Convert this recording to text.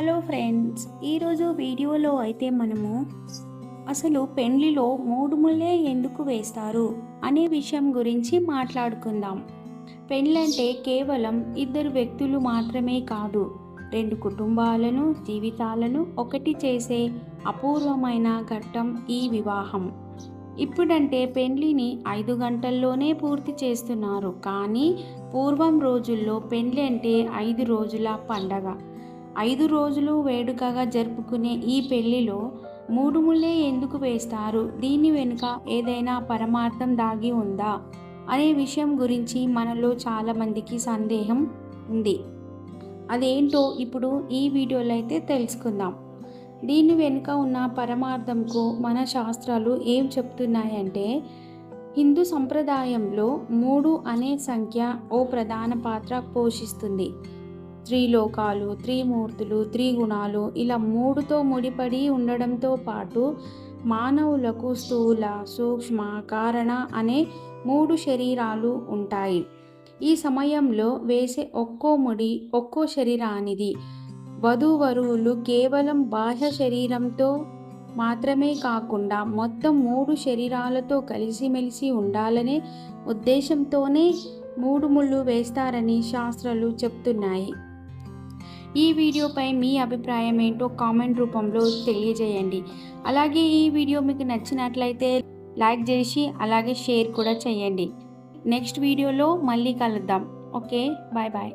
Hello friends ఈరోజు వీడియోలో అయితే మనము అసలు పెండ్లిలో మూడు ముళ్ళే ఎందుకు వేస్తారు అనే విషయం గురించి మాట్లాడుకుందాం. పెండ్లంటే కేవలం ఇద్దరు వ్యక్తులు మాత్రమే కాదు రెండు కుటుంబాలను జీవితాలను ఒకటి చేసే అపూర్వమైన ఘట్టం ఈ వివాహం. ఇప్పుడంటే పెండ్లిని ఐదు గంటల్లోనే పూర్తి చేస్తున్నారు కానీ పూర్వం రోజుల్లో పెండ్లి అంటే ఐదు రోజుల పండగ. ఐదు రోజులు వేడుకగా జరుపుకునే ఈ పెళ్ళిలో మూడు ముళ్ళే ఎందుకు వేస్తారు? దీని వెనుక ఏదైనా పరమార్థం దాగి ఉందా? అనే విషయం గురించి మనలో చాలామందికి సందేహం ఉంది. అదేంటో ఇప్పుడు ఈ వీడియోలో అయితే తెలుసుకుందాం. దీని వెనుక ఉన్న పరమార్థంకు మన శాస్త్రాలు ఏం చెప్తున్నాయంటే హిందూ సంప్రదాయంలో మూడు అనే సంఖ్య ఓ ప్రధాన పాత్ర పోషిస్తుంది. త్రిలోకాలు త్రిమూర్తులు త్రిగుణాలు ఇలా మూడుతో ముడిపడి ఉండడంతో పాటు మానవులకు స్థూల సూక్ష్మ కారణ అనే మూడు శరీరాలు ఉంటాయి. ఈ సమయంలో వేసే ఒక్కో ముడి ఒక్కో శరీరానిది. వధూవరువులు కేవలం బాహ్య శరీరంతో మాత్రమే కాకుండా మొత్తం మూడు శరీరాలతో కలిసిమెలిసి ఉండాలనే ఉద్దేశంతోనే మూడు ముళ్ళు వేస్తారని శాస్త్రాలు చెప్తున్నాయి. ఈ వీడియోపై మీ అభిప్రాయం ఏంటో కామెంట్ రూపంలో తెలియజేయండి. అలాగే ఈ వీడియో మీకు నచ్చినట్లయితే లైక్ చేసి అలాగే షేర్ కూడా చేయండి. నెక్స్ట్ వీడియోలో మళ్ళీ కలుద్దాం. Okay bye bye.